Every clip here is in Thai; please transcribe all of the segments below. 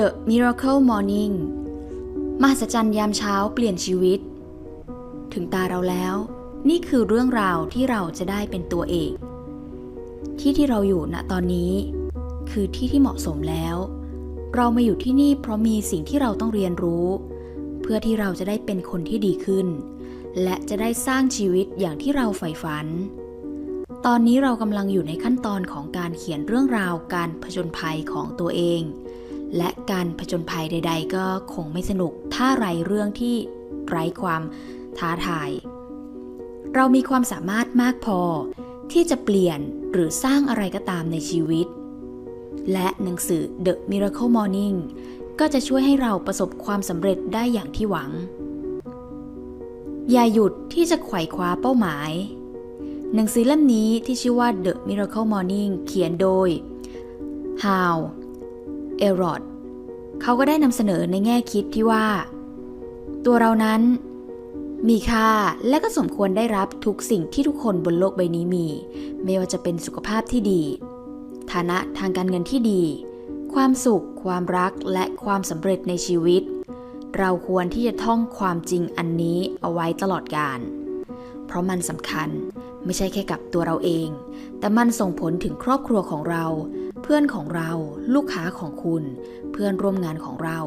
The Miracle Morning มหัศจรรย์ยามเช้าเปลี่ยนชีวิต ถึงตาเราแล้ว นี่คือเรื่องราวที่เราจะได้เป็นตัวเอง ที่ที่เราอยู่ณตอนนี้ คือที่ที่เหมาะสมแล้ว เรามาอยู่ที่นี่เพราะมีสิ่งที่เราต้องเรียนรู้ เพื่อที่เราจะได้เป็นคนที่ดีขึ้น และจะได้สร้างชีวิตอย่างที่เราใฝ่ฝัน ตอนนี้เรากำลังอยู่ในขั้นตอนของการเขียนเรื่องราวการผจญภัยของตัวเอง และการผจญภัยใด ๆ ก็คงไม่สนุก ถ้าไรเรื่องที่ไร้ความท้าทาย เรามีความสามารถมากพอ ที่จะเปลี่ยนหรือสร้างอะไรก็ตามในชีวิต และหนังสือ The Miracle Morning ก็จะช่วยให้เราประสบความสำเร็จได้อย่างที่หวัง อย่าหยุดที่จะไขว่คว้าเป้าหมาย หนังสือเล่มนี้ที่ชื่อว่า The Miracle Morning เขียนโดย How e r o d เขาก็ได้นำเสนอในแง่คิดที่ว่า ตัวเรานั้น มีค่าและก็สมควรได้รับทุกสิ่งที่ทุกคนบนโลกใบนี้มี ไม่ว่าจะเป็นสุขภาพที่ดี ฐานะทางการเงินที่ดี ความสุข ความรักและความสำเร็จในชีวิต เราควรที่จะท่องความจริงอันนี้เอาไว้ตลอดกาลเพราะมันสำคัญไม่ใช่แค่กับตัวเราเอง แต่มันส่งผลถึงครอบครัวของเรา เพื่อนของเรา ลูกค้าของคุณ เพื่อนร่วมงานของเรา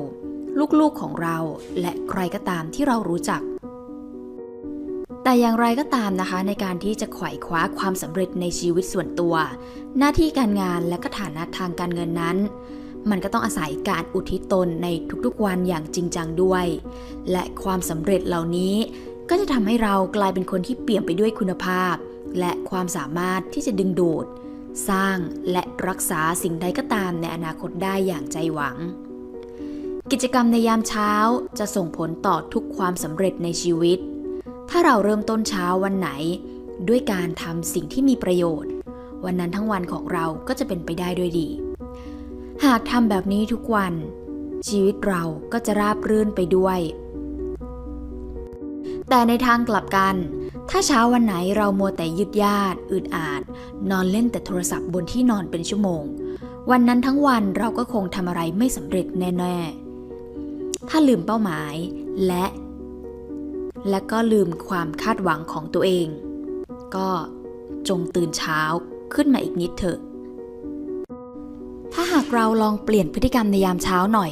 ลูกๆของเรา และใครก็ตามที่เรารู้จัก แต่อย่างไรก็ตามนะคะ ในการที่จะไขว่คว้าความสำเร็จในชีวิตส่วนตัว หน้าที่การงานและก็ฐานะทางการเงินนั้นมันก็ต้องอาศัยการอุทิศตนในทุกๆวันอย่างจริงจังด้วย และความสำเร็จเหล่านี้ ก็จะทำให้เรากลายเป็นคนที่เปี่ยมไปด้วยคุณภาพ และความสามารถที่จะดึงดูด สร้างและรักษาสิ่งใดก็ตามในอนาคตได้อย่างใจหวัง กิจกรรมในยามเช้าจะส่งผลต่อทุกความสำเร็จในชีวิต ถ้าเราเริ่มต้นเช้าวันไหน ด้วยการทำสิ่งที่มีประโยชน์ วันนั้นทั้งวันของเราก็จะเป็นไปได้ด้วยดี หากทำแบบนี้ทุกวัน ชีวิตเราก็จะราบรื่นไปด้วย แต่ในทางกลับกัน ถ้าเช้าวันไหนเรามัวแต่ยืดยาดอึดอาด นอนเล่นแต่โทรศัพท์บนที่นอนเป็นชั่วโมง วันนั้นทั้งวันเราก็คงทำอะไรไม่สำเร็จแน่ๆ ถ้าลืมเป้าหมายและ และก็ลืมความคาดหวังของตัวเอง ก็จงตื่นเช้าขึ้นมาอีกนิดเถอะ ถ้าหากเราลองเปลี่ยนพฤติกรรมในยามเช้าหน่อย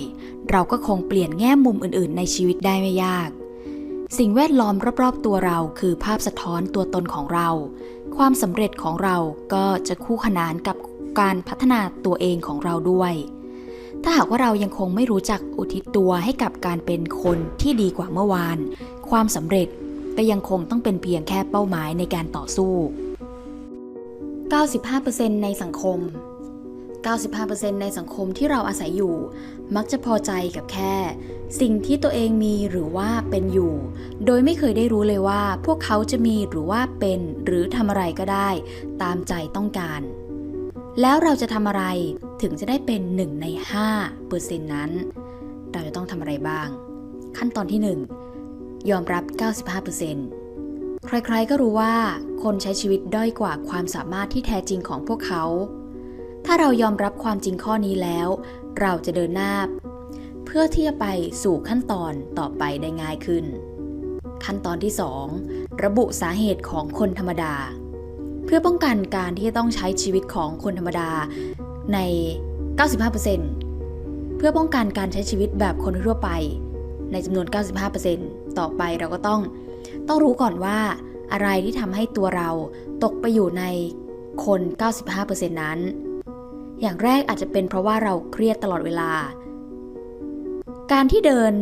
เราก็คงเปลี่ยนแง่มุมอื่นๆ ในชีวิตได้ไม่ยาก สิ่งแวดล้อมรอบๆตัวเราคือภาพสะท้อนตัวตนของเรา ความสำเร็จของเราก็จะคู่ขนานกับการพัฒนาตัวเองของเราด้วย ถ้าหากว่าเรายังคงไม่รู้จักอุทิศตัวให้กับการเป็นคนที่ดีกว่าเมื่อวาน ความสำเร็จก็ยังคงต้องเป็นเพียงแค่เป้าหมายในการต่อสู้ 95%ในสังคม 95%ในสังคมที่เราอาศัยอยู่ มักจะพอใจกับแค่ สิ่งที่ตัวเองมีหรือว่าเป็นอยู่ โดยไม่เคยได้รู้เลยว่า พวกเขาจะมีหรือว่าเป็นหรือทำอะไรก็ได้ ตามใจต้องการ แล้วเราจะทำอะไรถึงจะได้เป็น 1 ใน5%นั้น เราจะต้องทำอะไรบ้าง ขั้นตอนที่ 1 ยอมรับ 95%ใครๆ ก็รู้ว่าคนใช้ชีวิตด้อยกว่าความสามารถที่แท้จริงของพวกเขา ถ้าเรายอมรับความจริงข้อนี้แล้ว เราจะเดินหน้า เพื่อที่จะไปสู่ขั้นตอนต่อไปได้ง่ายขึ้น ขั้นตอนที่ 2 ระบุสาเหตุของคนธรรมดา เพื่อป้องกันการที่จะต้องใช้ชีวิตของคนธรรมดาใน 95%เพื่อป้องกันการใช้ชีวิตแบบคนทั่วไป ในจำนวน 95%ต่อไปเราก็ต้อง ต้องรู้ก่อนว่าอะไรที่ทำให้ตัวเราตกไปอยู่ในคน 95%นั้น อย่างแรกอาจจะเป็นเพราะว่าเราเครียดตลอดเวลา การที่เดิน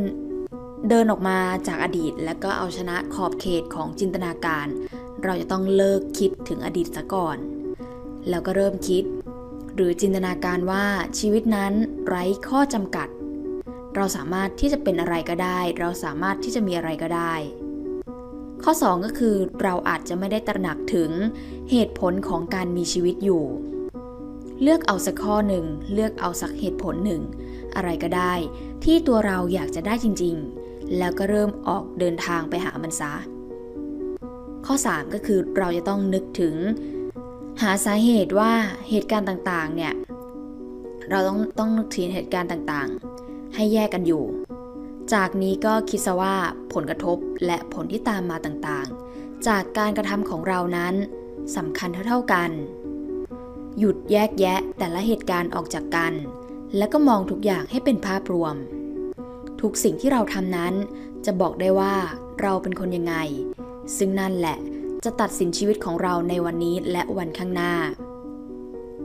เดินออกมาจากอดีต แล้วก็เอาชนะขอบเขตของจินตนาการ เราจะต้องเลิกคิดถึงอดีตซะก่อน แล้วก็เริ่มคิด หรือจินตนาการว่าชีวิตนั้นไร้ข้อจำกัด เราสามารถที่จะเป็นอะไรก็ได้ เราสามารถที่จะมีอะไรก็ได้ ข้อ 2 ก็คือเราอาจจะไม่ได้ตระหนักถึงเหตุผลของการมีชีวิตอยู่ เลือกเอาสักข้อหนึ่ง เลือกเอาสักเหตุผลหนึ่ง อะไรก็ได้ที่ตัวเราอยากจะได้จริงๆ แล้วก็เริ่มออกเดินทางไปหามันซะ ข้อ 3 ก็คือเราจะต้องนึกถึง หาสาเหตุว่าเหตุการณ์ต่างๆ เนี่ย เราต้องต้องนึกถึงเหตุการณ์ต่างๆ ให้แยกกันอยู่ จากนี้ก็คิดซะว่าผลกระทบและผลที่ตามมาต่างๆ จากการกระทำของเรานั้นสำคัญเท่าๆกัน หยุดแยกแยะแต่ละเหตุการณ์ออกจากกัน แล้วก็มองทุกอย่างให้เป็นภาพรวม ทุกสิ่งที่เราทำนั้นจะบอกได้ว่าเราเป็นคนยังไง ซึ่งนั่นแหละจะตัดสินชีวิตของเราในวันนี้และวันข้างหน้า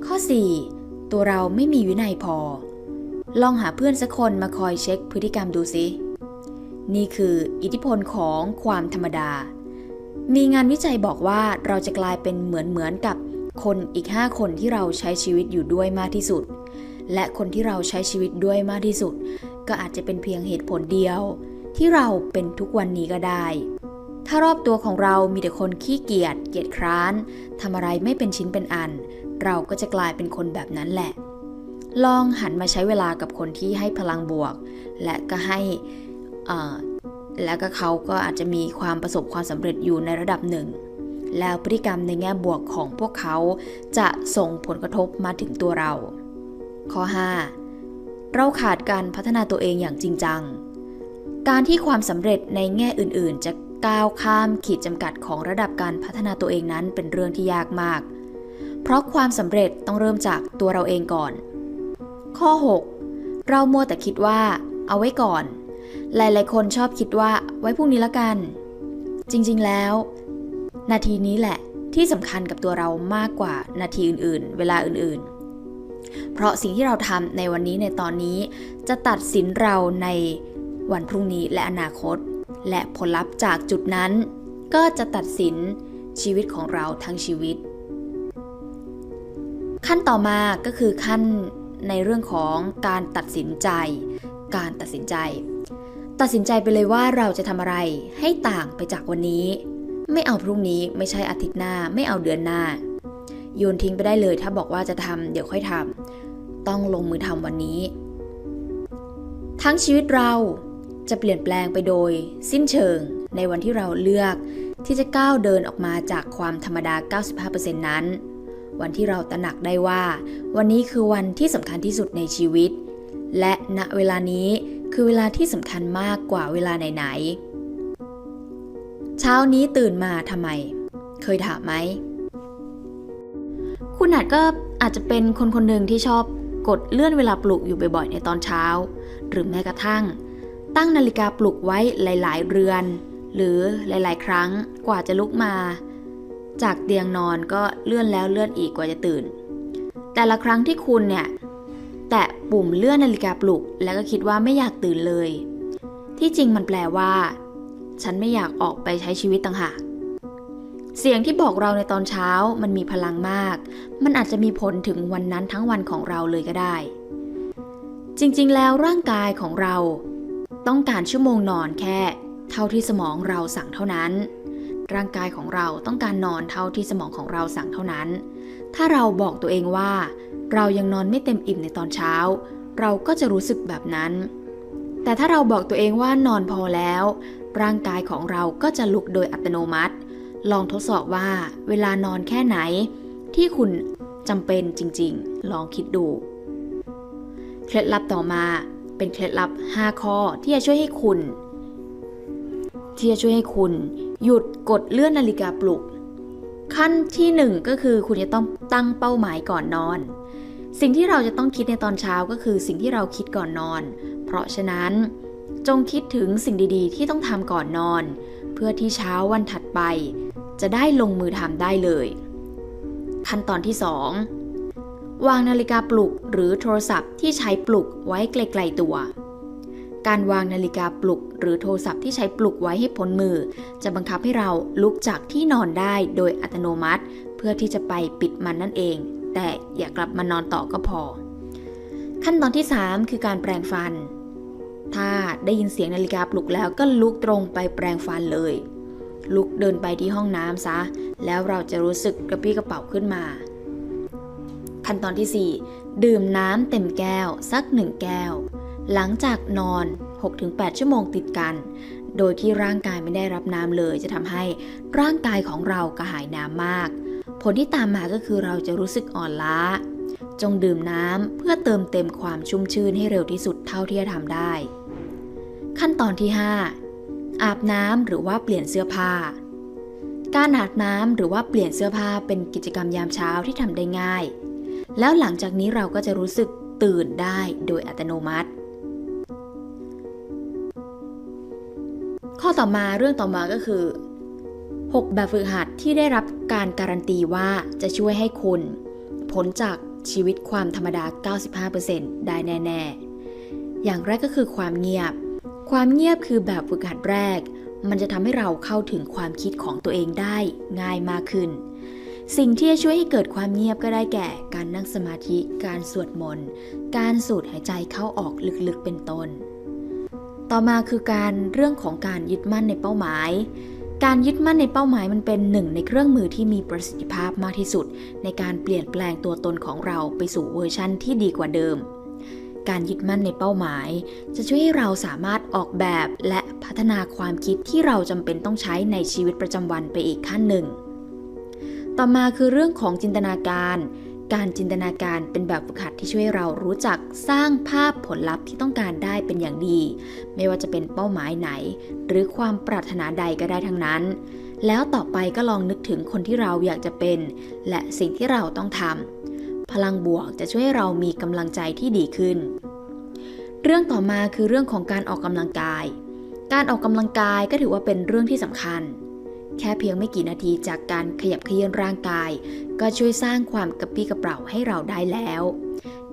ข้อ 4. ตัวเราไม่มีวินัยพอ ลองหาเพื่อนสักคนมาคอยเช็คพฤติกรรมดูสิ นี่คืออิทธิพลของความธรรมดา มีงานวิจัยบอกว่าเราจะกลายเป็นเหมือนเหมือนกับ คนอีก 5 คนที่เราใช้ชีวิตอยู่ด้วยมากที่สุด และคนที่เราใช้ชีวิตด้วยมากที่สุด ก็อาจจะเป็นเพียงเหตุผลเดียว ที่เราเป็นทุกวันนี้ก็ได้ ถ้ารอบตัวของเรามีแต่คนขี้เกียจเกียจคร้านทำอะไรไม่เป็นชิ้นเป็นอัน เราก็จะกลายเป็นคนแบบนั้นแหละ ลองหันมาใช้เวลากับคนที่ให้พลังบวก และก็ให้และก็เขาก็อาจจะมีความประสบความสำเร็จอยู่ในระดับหนึ่ง แล้วพฤติกรรมในแง่บวกของพวกเขาจะส่งผลกระทบมาถึงตัวเรา ข้อ 5. เราขาดการพัฒนาตัวเองอย่างจริงจัง การที่ความสำเร็จในแง่อื่น ๆ จะก้าวข้ามขีดจำกัดของระดับการพัฒนาตัวเองนั้นเป็นเรื่องที่ยากมาก เพราะความสำเร็จต้องเริ่มจากตัวเราเองก่อน ข้อ 6. เรามัวแต่คิดว่า เอาไว้ก่อน หลาย ๆ คนชอบคิดว่าไว้พรุ่งนี้ละกัน จริง ๆ แล้ว นาทีนี้แหละที่สำคัญกับตัวเรามากกว่านาทีอื่นๆ เวลาอื่นๆ เพราะสิ่งที่เราทำในวันนี้ในตอนนี้ จะตัดสินเราในวันพรุ่งนี้และอนาคต และผลลัพธ์จากจุดนั้น ก็จะตัดสินชีวิตของเราทั้งชีวิต ขั้นต่อมาก็คือขั้นในเรื่องของการตัดสินใจ การตัดสินใจ ตัดสินใจไปเลยว่าเราจะทำอะไรให้ต่างไปจากวันนี้ ไม่เอาพรุ่งนี้ไม่ใช่อาทิตย์หน้า ไม่เอาเดือนหน้า โยนทิ้งไปได้เลยถ้าบอกว่าจะทำเดี๋ยวค่อยทำต้องลงมือทำวันนี้ ทั้งชีวิตเราจะเปลี่ยนแปลงไปโดย สิ้นเชิงในวันที่เราเลือกที่จะก้าวเดินออกมาจากความธรรมดา 95%นั้น วันที่เราตระหนักได้ว่า วันนี้คือวันที่สำคัญที่สุดในชีวิต และณเวลานี้คือเวลาที่สำคัญมากกว่าเวลาไหนๆ เช้านี้ตื่นมาทำไม เคยถามไหม คุณอาจก็อาจจะเป็นคนคนหนึ่งที่ชอบกดเลื่อนเวลาปลุกอยู่บ่อยๆ ในตอนเช้า หรือแม้กระทั่ง ตั้งนาฬิกาปลุกไว้หลายๆ เรือน หรือหลายๆ ครั้งกว่าจะลุกมา จากเตียงนอนก็เลื่อนแล้วเลื่อนอีกกว่าจะตื่น แต่ละครั้งที่คุณเนี่ยแตะปุ่มเลื่อนนาฬิกาปลุก แล้วก็คิดว่าไม่อยากตื่นเลย ที่จริงมันแปลว่า ฉันไม่อยากออกไปใช้ชีวิตต่างหาก เสียงที่บอกเราในตอนเช้ามันมีพลังมาก มันอาจจะมีผลถึงวันนั้นทั้งวันของเราเลยก็ได้ จริงๆ แล้วร่างกายของเรา ต้องการชั่วโมงนอนแค่ เท่าที่สมองเราสั่งเท่านั้น ร่างกายของเราต้องการนอนเท่าที่สมองของเราสั่งเท่านั้น ถ้าเราบอกตัวเองว่า เรายังนอนไม่เต็มอิ่มในตอนเช้า เราก็จะรู้สึกแบบนั้นแต่ถ้าเราบอกตัวเองว่านอนพอแล้ว ร่างกายของเราก็จะลุกโดยอัตโนมัติ ลองทดสอบว่าเวลานอนแค่ไหน ที่คุณจำเป็นจริงๆ ลองคิดดู เคล็ดลับต่อมาเป็นเคล็ดลับ 5 ข้อที่จะช่วยให้คุณ ที่จะช่วยให้คุณ หยุดกดเลื่อนนาฬิกาปลุก ขั้นที่ 1 ก็คือคุณจะต้องตั้งเป้าหมายก่อนนอน สิ่งที่เราจะต้องคิดในตอนเช้าก็คือสิ่งที่เราคิดก่อนนอน เพราะฉะนั้น จงคิดถึงสิ่งดีๆ ที่ต้องทำก่อนนอน เพื่อที่เช้าวันถัดไป จะได้ลงมือทำได้เลย ขั้นตอนที่ 2 วางนาฬิกาปลุกหรือโทรศัพท์ที่ใช้ปลุกไว้ไกลๆตัว การวางนาฬิกาปลุก หรือโทรศัพท์ที่ใช้ปลุกไว้ให้พ้นมือ จะบังคับให้เราลุกจากที่นอนได้โดยอัตโนมัติ เพื่อที่จะไปปิดมันนั่นเอง แต่อย่ากลับมานอนต่อก็พอ ขั้นตอนที่ 3 คือการแปรงฟัน ถ้าได้ยินเสียงนาฬิกาปลุกแล้วก็ลุกตรงไปแปรงฟันเลย ลุกเดินไปที่ห้องน้ำซะ แล้วเราจะรู้สึกกระปี้กระเป๋าขึ้นมา ขั้นตอนที่ 4 ดื่มน้ำเต็มแก้วสักหนึ่งแก้ว หลังจากนอน 6-8 ชั่วโมงติดกัน โดยที่ร่างกายไม่ได้รับน้ำเลยจะทำให้ร่างกายของเรากระหายน้ำมาก ผลที่ตามมาก็คือเราจะรู้สึกอ่อนล้าจงดื่มน้ำเพื่อเติมเต็มความชุ่มชื่นให้เร็วที่สุดเท่าที่จะทำได้ ขั้นตอนที่ 5 อาบน้ำหรือว่าเปลี่ยนเสื้อผ้า การอาบน้ำหรือว่าเปลี่ยนเสื้อผ้าเป็นกิจกรรมยามเช้าที่ทำได้ง่าย แล้วหลังจากนี้เราก็จะรู้สึกตื่นได้โดยอัตโนมัติ ข้อต่อมาเรื่องต่อมาก็คือ 6 แบบฝึกหัดที่ได้รับการการันตีว่าจะช่วยให้คุณพ้นจากชีวิตความธรรมดา 95%ได้แน่ ๆ อย่างแรกก็คือความเงียบ ความเงียบคือแบบฝึกหัดแรก มันจะทำให้เราเข้าถึงความคิดของตัวเองได้ง่ายมากขึ้น สิ่งที่จะช่วยให้เกิดความเงียบก็ได้แก่ การนั่งสมาธิ การสวดมนต์ การสูดหายใจเข้าออกลึกๆเป็นต้น ต่อมาคือการเรื่องของการยึดมั่นในเป้าหมายการยึดมั่นในเป้าหมายมันเป็นหนึ่งในเครื่องมือที่มีประสิทธิภาพมากที่สุด ในการเปลี่ยนแปลงตัวตนของเราไปสู่เวอร์ชั่นที่ดีกว่าเดิม การยึดมั่นในเป้าหมาย จะช่วยให้เราสามารถออกแบบและพัฒนาความคิดที่เราจำเป็นต้องใช้ในชีวิตประจำวันไปอีกขั้นหนึ่ง ต่อมาคือเรื่องของจินตนาการ การจินตนาการเป็นแบบฝึกหัดที่ช่วยเรารู้จักสร้างภาพผลลัพธ์ที่ต้องการได้เป็นอย่างดี ไม่ว่าจะเป็นเป้าหมายไหน หรือความปรารถนาใดก็ได้ทั้งนั้น แล้วต่อไปก็ลองนึกถึงคนที่เราอยากจะเป็น และสิ่งที่เราต้องทำ พลังบวกจะช่วยให้เรามีกำลังใจที่ดีขึ้น เรื่องต่อมาคือเรื่องของการออกกำลังกาย การออกกำลังกายก็ถือว่าเป็นเรื่องที่สำคัญ แค่เพียงไม่กี่นาทีจากการขยับเขยื้อนร่างกาย ก็ช่วยสร้างความกระปรี้กระเปร่าให้เราได้แล้ว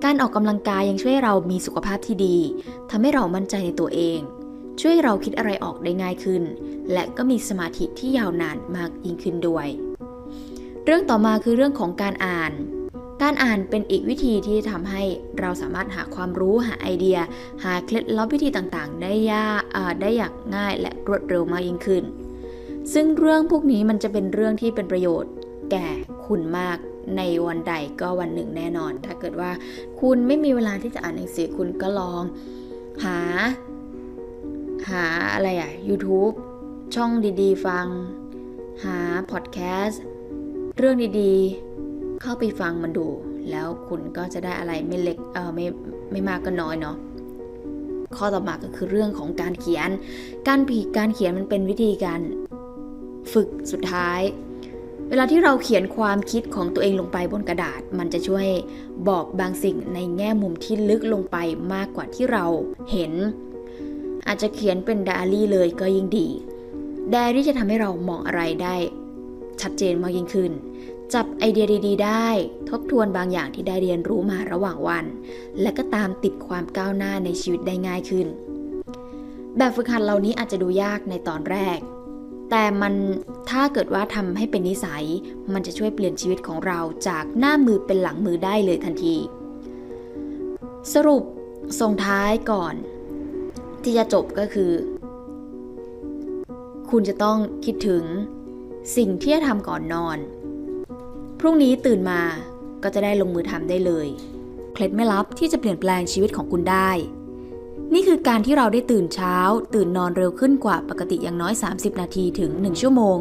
การออกกำลังกายยังช่วยให้เรามีสุขภาพที่ดีทำให้เรามั่นใจในตัวเอง ช่วยให้เราคิดอะไรออกได้ง่ายขึ้น และก็มีสมาธิที่ยาวนานมากยิ่งขึ้นด้วยเรื่องต่อมาคือเรื่องของการอ่าน การอ่านเป็นอีกวิธีที่ทำให้เราสามารถหาความรู้หาไอเดีย หาเคล็ดลับวิธีต่างๆ ได้ยากได้อย่างง่ายและรวดเร็วมากยิ่งขึ้น ซึ่งเรื่องพวกนี้มันจะเป็นเรื่องที่เป็นประโยชน์ แก่คุณมากในวันใดก็วันหนึ่งแน่นอน ถ้าเกิดว่าคุณไม่มีเวลาที่จะอ่านหนังสือคุณก็ลอง หา หาอะไรอะ YouTube ช่องดีๆ ฟัง หาพอดแคสต์เรื่องดีๆ เข้าไปฟังมันดู แล้วคุณก็จะได้อะไรไม่เล็กเออไม่ไม่มากก็น้อยเนาะข้อต่อมาก็คือเรื่องของการเขียน การผีการเขียนมันเป็นวิธีการฝึกสุดท้าย เวลาที่เราเขียนความคิดของตัวเองลงไปบนกระดาษ มันจะช่วยบอกบางสิ่งในแง่มุมที่ลึกลงไปมากกว่าที่เราเห็น อาจจะเขียนเป็นไดอารี่เลยก็ยิ่งดีไดอารี่จะทำให้เรามองอะไรได้ชัดเจนมากยิ่งขึ้น จับไอเดียดี ๆ ได้ ทบทวนบางอย่างที่ได้เรียนรู้มาระหว่างวัน และก็ตามติดความก้าวหน้าในชีวิตได้ง่ายขึ้น แบบฝึกหัดเหล่านี้อาจจะดูยากในตอนแรก แต่มันถ้าเกิดว่าทำให้เป็นนิสัย มันจะช่วยเปลี่ยนชีวิตของเราจากหน้ามือเป็นหลังมือได้เลยทันที สรุปส่งท้ายก่อน ที่จะจบก็คือ คุณจะต้องคิดถึงสิ่งที่จะทำก่อนนอน พรุ่งนี้ตื่นมาก็จะได้ลงมือทำได้เลย เคล็ดไม่ลับที่จะเปลี่ยนแปลงชีวิตของคุณได้ นี่คือการที่เราได้ตื่นเช้า ตื่นนอนเร็วขึ้นกว่าปกติอย่างน้อย 30 นาทีถึง 1 ชั่วโมง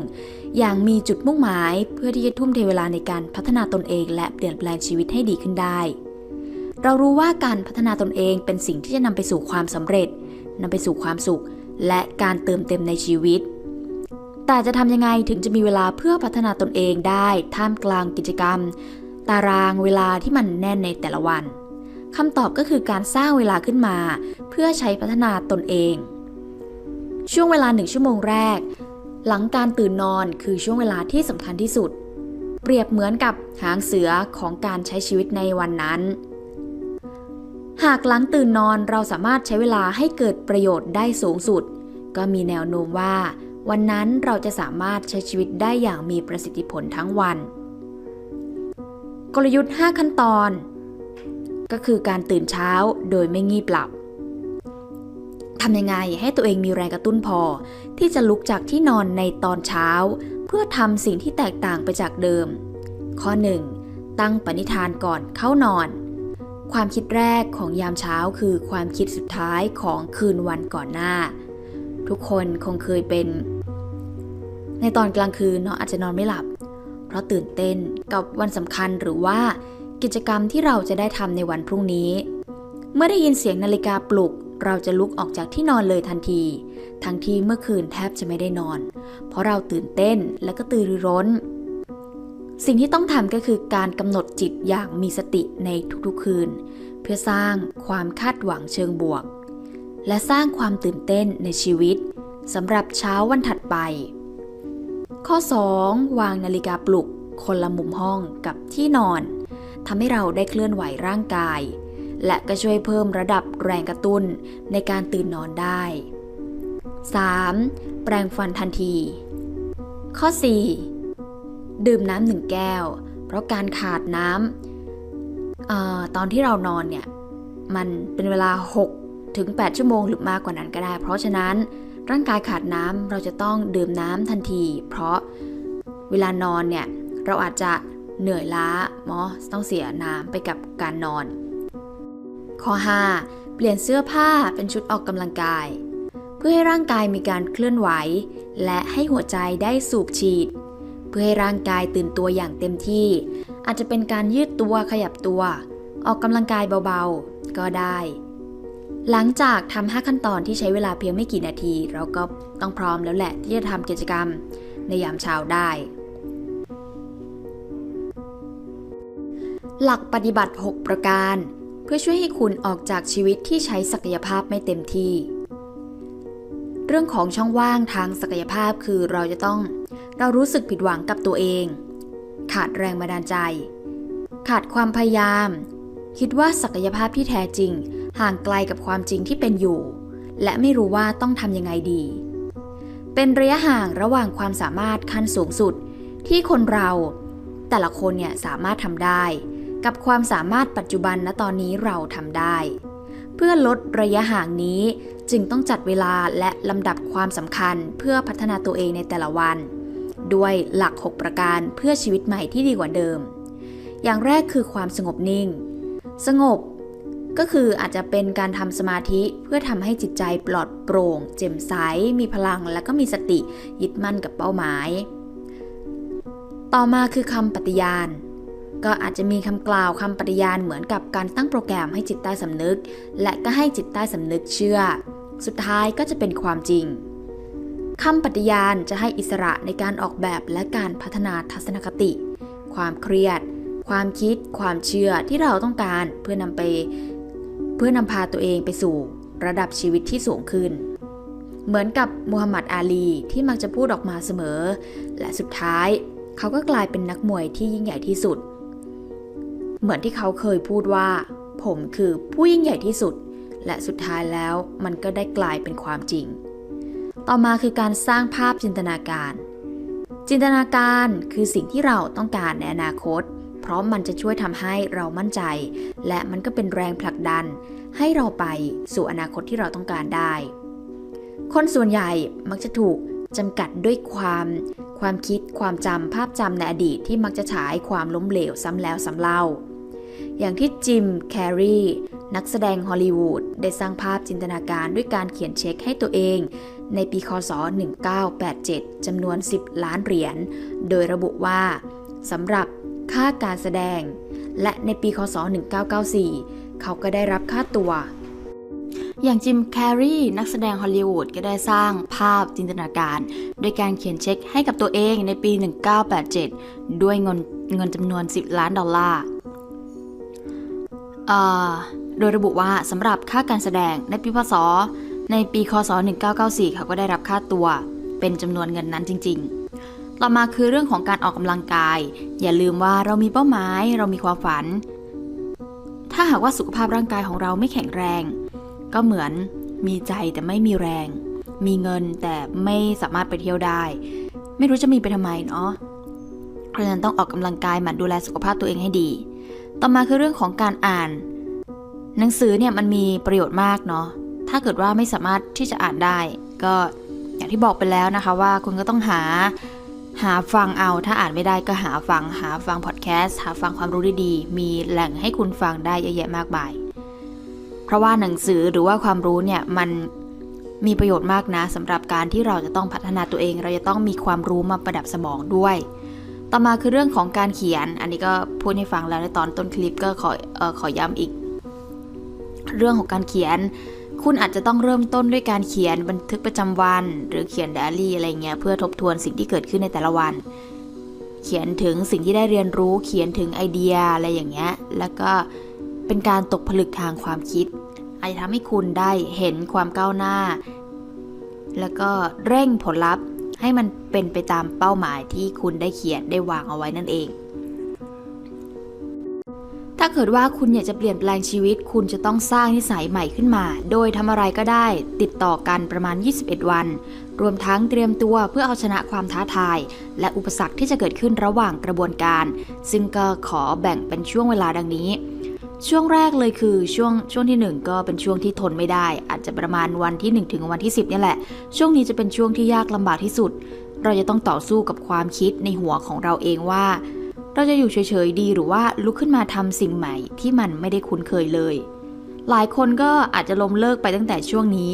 อย่างมีจุดมุ่งหมายเพื่อที่จะทุ่มเทเวลาในการพัฒนาตนเองและเปลี่ยนแปลงชีวิตให้ดีขึ้นได้ เรารู้ว่าการพัฒนาตนเองเป็นสิ่งที่จะนำไปสู่ความสำเร็จนำไปสู่ความสุข และการเติมเต็มในชีวิต แต่จะทำยังไงถึงจะมีเวลาเพื่อพัฒนาตนเองได้ท่ามกลางกิจกรรม ตารางเวลาที่มันแน่นในแต่ละวันคำตอบก็คือการสร้างเวลาขึ้นมา เพื่อใช้พัฒนาตนเอง ช่วงเวลาหนึ่งชั่วโมงแรก หลังการตื่นนอนคือช่วงเวลาที่สำคัญที่สุด เปรียบเหมือนกับหางเสือของการใช้ชีวิตในวันนั้น หากหลังตื่นนอนเราสามารถใช้เวลาให้เกิดประโยชน์ได้สูงสุด ก็มีแนวโน้มว่า วันนั้นเราจะสามารถใช้ชีวิตได้อย่างมีประสิทธิผลทั้งวัน กลยุทธ์ 5 ขั้นตอน ก็คือการตื่นเช้าโดยไม่งีบหลับทำยังไงให้ตัวเองมีแรงกระตุ้นพอ ที่จะลุกจากที่นอนในตอนเช้า เพื่อทำสิ่งที่แตกต่างไปจากเดิม ข้อ 1. ตั้งปณิธานก่อนเข้านอน ความคิดแรกของยามเช้าคือความคิดสุดท้ายของคืนวันก่อนหน้า ทุกคนคงเคยเป็น ในตอนกลางคืนเนาะอาจจะนอนไม่หลับ เพราะตื่นเต้นกับวันสำคัญหรือว่ากิจกรรมที่เราจะได้ทำในวันพรุ่งนี้ เมื่อได้ยินเสียงนาฬิกาปลุก เราจะลุกออกจากที่นอนเลยทันที ทั้งที่เมื่อคืนแทบจะไม่ได้นอน เพราะเราตื่นเต้นและก็ตื่นร้น สิ่งที่ต้องทำก็คือการกำหนดจิตอย่างมีสติในทุกๆคืน เพื่อสร้างความคาดหวังเชิงบวก และสร้างความตื่นเต้นในชีวิตสำหรับเช้าวันถัดไป ข้อ 2. วางนาฬิกาปลุก คนละมุมห้องกับที่นอนทำให้เราได้เคลื่อนไหวร่างกาย และก็ช่วยเพิ่มระดับแรงกระตุ้นในการตื่นนอนได้ 3. แปรงฟันทันที ข้อ 4. ดื่มน้ำหนึ่งแก้ว เพราะการขาดน้ำออตอนที่เรานอนเนี่ย มันเป็นเวลา 6 ถึง 8 ชั่วโมงหรือมากกว่านั้นก็ได้ เพราะฉะนั้น ร่างกายขาดน้ำเราจะต้องดื่มน้ำทันที เพราะเวลานอนเนี่ยเราอาจจะเหนื่อยล้าเนาะต้องเสียน้ำไปกับการนอน ข้อ 5. เปลี่ยนเสื้อผ้าเป็นชุดออกกำลังกาย เพื่อให้ร่างกายมีการเคลื่อนไหว และให้หัวใจได้สูบฉีด เพื่อให้ร่างกายตื่นตัวอย่างเต็มที่ อาจจะเป็นการยืดตัวขยับตัว ออกกำลังกายเบาๆ ก็ได้ หลังจากทำ5ขั้นตอนที่ใช้เวลาเพียงไม่กี่นาที เราก็ต้องพร้อมแล้วแหละที่จะทำกิจกรรมในยามเช้าได้ หลักปฏิบัติ 6 ประการ เพื่อช่วยให้คุณออกจากชีวิตที่ใช้ศักยภาพไม่เต็มที่ เรื่องของช่องว่างทางศักยภาพคือเราจะต้อง เรารู้สึกผิดหวังกับตัวเอง ขาดแรงบันดาลใจ ขาดความพยายาม คิดว่าศักยภาพที่แท้จริง ห่างไกลกับความจริงที่เป็นอยู่ และไม่รู้ว่าต้องทำยังไงดี เป็นระยะห่างระหว่างความสามารถขั้นสูงสุด ที่คนเราแต่ละคนเนี่ยสามารถทำได้ กับความสามารถปัจจุบันณตอนนี้เราทำได้ เพื่อลดระยะห่างนี้จึงต้องจัดเวลาและลำดับความสำคัญเพื่อพัฒนาตัวเองในแต่ละวัน ด้วยหลัก 6 ประการเพื่อชีวิตใหม่ที่ดีกว่าเดิม อย่างแรกคือความสงบนิ่ง สงบ ก็คืออาจจะเป็นการทำสมาธิเพื่อทำให้จิตใจปลอดโปร่งแจ่มใส มีพลังและก็มีสติยึดมั่นกับเป้าหมาย ต่อมาคือคำปฏิญาณ ก็อาจจะมีคำกล่าวคำปฏิญาณเหมือนกับการตั้งโปรแกรมให้จิตใต้สำนึก และก็ให้จิตใต้สำนึกเชื่อ สุดท้ายก็จะเป็นความจริงคำปฏิญาณจะให้อิสระในการออกแบบและการพัฒนาทัศนคติ ความเครียด ความคิด ความเชื่อที่เราต้องการเพื่อนำไป เพื่อนำพาตัวเองไปสู่ระดับชีวิตที่สูงขึ้น เหมือนกับมูฮัมหมัดอาลีที่มักจะพูดออกมาเสมอ และสุดท้ายเขาก็กลายเป็นนักมวยที่ยิ่งใหญ่ที่สุด เหมือนที่เขาเคยพูดว่า ผมคือผู้ยิ่งใหญ่ที่สุด และสุดท้ายแล้วมันก็ได้กลายเป็นความจริง ต่อมาคือการสร้างภาพจินตนาการ จินตนาการคือสิ่งที่เราต้องการในอนาคต เพราะมันจะช่วยทำให้เรามั่นใจ และมันก็เป็นแรงผลักดัน ให้เราไปสู่อนาคตที่เราต้องการได้ คนส่วนใหญ่มักจะถูกจำกัดด้วยความความคิดความจำภาพจำในอดีตที่มักจะฉายความล้มเหลวซ้ำแล้วซ้ำเล่า อย่างที่จิม แคร์รีนักแสดงฮอลลีวูดได้สร้างภาพจินตนาการด้วยการเขียนเช็คให้ตัวเอง ในปีคศ 1987จำนวน 10 ล้านเหรียญ โดยระบุว่าสำหรับ ค่าการแสดง และในปีคศ 1994 เขาก็ได้รับค่าตัว อย่างจิมแคร์รีนักแสดงฮอลลีวูดก็ได้สร้างภาพจินตนาการ โดยการเขียนเช็คให้กับตัวเองในปี 1987 ด้วยเงินเงินจำนวน 10 ล้านดอลลาร์โดยระบุว่าสำหรับค่าการแสดงในปีพศ ในปีคศ 1994 เขาก็ได้รับค่าตัวเป็นจำนวนเงินนั้นจริง ๆ ต่อมาคือเรื่องของการออกกำลังกาย อย่าลืมว่าเรามีเป้าหมาย เรามีความฝัน ถ้าหากว่าสุขภาพร่างกายของเราไม่แข็งแรง ก็เหมือนมีใจแต่ไม่มีแรง มีเงินแต่ไม่สามารถไปเที่ยวได้ ไม่รู้จะมีไปทำไมเนาะเพราะฉะนั้นต้องออกกำลังกายหมั่นดูแลสุขภาพตัวเองให้ดี ต่อมาคือเรื่องของการอ่าน หนังสือเนี่ยมันมีประโยชน์มากเนาะถ้าเกิดว่าไม่สามารถที่จะอ่านได้ ก็อย่างที่บอกไปแล้วนะคะว่าคุณก็ต้องหา หาฟังเอาถ้าอ่านไม่ได้ก็หาฟังหาฟังพอดแคสต์หาฟังความรู้ดีๆมีแหล่งให้คุณฟังได้เยอะแยะมากมาย เพราะว่าหนังสือหรือว่าความรู้เนี่ยมันมีประโยชน์มากนะสำหรับการที่เราจะต้องพัฒนาตัวเอง เราจะต้องมีความรู้มาประดับสมองด้วย ต่อมาคือเรื่องของการเขียน อันนี้ก็พูดให้ฟังแล้วในตอนต้นคลิปก็ขอออขอย้ำอีก เรื่องของการเขียน คุณอาจจะต้องเริ่มต้นด้วยการเขียนบันทึกประจำวัน หรือเขียนไดอารี่อะไรเงี้ยเพื่อทบทวนสิ่งที่เกิดขึ้นในแต่ละวัน เขียนถึงสิ่งที่ได้เรียนรู้ เขียนถึงไอเดียอะไรอย่างเงี้ย แล้วก็เป็นการตกผลึกทางความคิด อาจจะทำให้คุณได้เห็นความก้าวหน้า แล้วก็เร่งผลลัพธ์ให้มันเป็นไปตามเป้าหมายที่คุณได้เขียนได้วางเอาไว้นั่นเองาเกิดว่าคุณอยากจะเปลี่ยนแปลงชีวิต คุณจะต้องสร้างนิสัยใหม่ขึ้นมา โดยทำอะไรก็ได้ ติดต่อกันประมาณ 21 วัน รวมทั้งเตรียมตัวเพื่อเอาชนะความท้าทาย และอุปสรรคที่จะเกิดขึ้นระหว่างกระบวนการ ซึ่งก็ขอแบ่งเป็นช่วงเวลาดังนี้ ช่วงแรกเลยคือช่วงช่วงที่ 1 ก็เป็นช่วงที่ทนไม่ได้ อาจจะประมาณวันที่ 1 ถึงวันที่ 10เนี่ยแหละ ช่วงนี้จะเป็นช่วงที่ยากลำบากที่สุด เราจะต้องต่อสู้กับความคิดในหัวของเราเองว่า เราจะอยู่เฉยๆดีหรือว่าลุกขึ้นมาทำสิ่งใหม่ที่มันไม่ได้คุ้นเคยเลย หลายคนก็อาจจะล้มเลิกไปตั้งแต่ช่วงนี้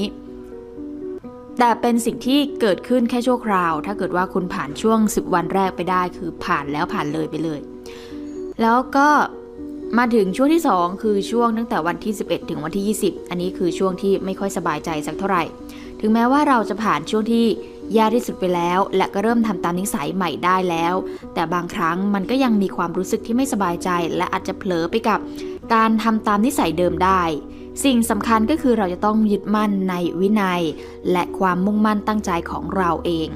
แต่เป็นสิ่งที่เกิดขึ้นแค่ชั่วคราว ถ้าเกิดว่าคุณผ่านช่วง 10 วันแรกไปได้คือผ่านแล้วผ่านเลยไปเลย แล้วก็มาถึงช่วงที่ 2 คือช่วงตั้งแต่วันที่ 11 ถึงวันที่ 20 อันนี้คือช่วงที่ไม่ค่อยสบายใจสักเท่าไหร่ ถึงแม้ว่าเราจะผ่านช่วงที่ ยากที่สุดไปแล้ว และก็เริ่มทำตามนิสัยใหม่ได้แล้ว แต่บางครั้งมันก็ยังมีความรู้สึกที่ไม่สบายใจ และอาจจะเผลอไปกับ การทำตามนิสัยเดิมได้ สิ่งสำคัญก็คือเราจะต้องยึดมั่นในวินัย และความมุ่งมั่นตั้งใจของเราเอง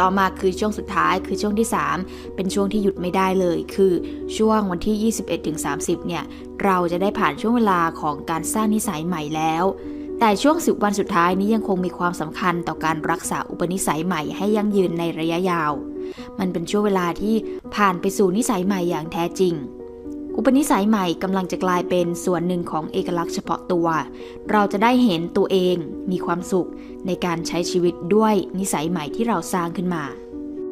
ต่อมาคือช่วงสุดท้ายคือช่วงที่ 3 เป็นช่วงที่หยุดไม่ได้เลย คือช่วงวันที่ 21-30 เนี่ย เราจะได้ผ่านช่วงเวลาของการสร้างนิสัยใหม่แล้ว แต่ช่วง 10 วันสุดท้ายนี้ยังคงมีความสำคัญต่อการรักษาอุปนิสัยใหม่ให้ยั่งยืนในระยะยาว มันเป็นช่วงเวลาที่ผ่านไปสู่นิสัยใหม่อย่างแท้จริง อุปนิสัยใหม่กำลังจะกลายเป็นส่วนหนึ่งของเอกลักษณ์เฉพาะตัว เราจะได้เห็นตัวเองมีความสุขในการใช้ชีวิตด้วยนิสัยใหม่ที่เราสร้างขึ้นมา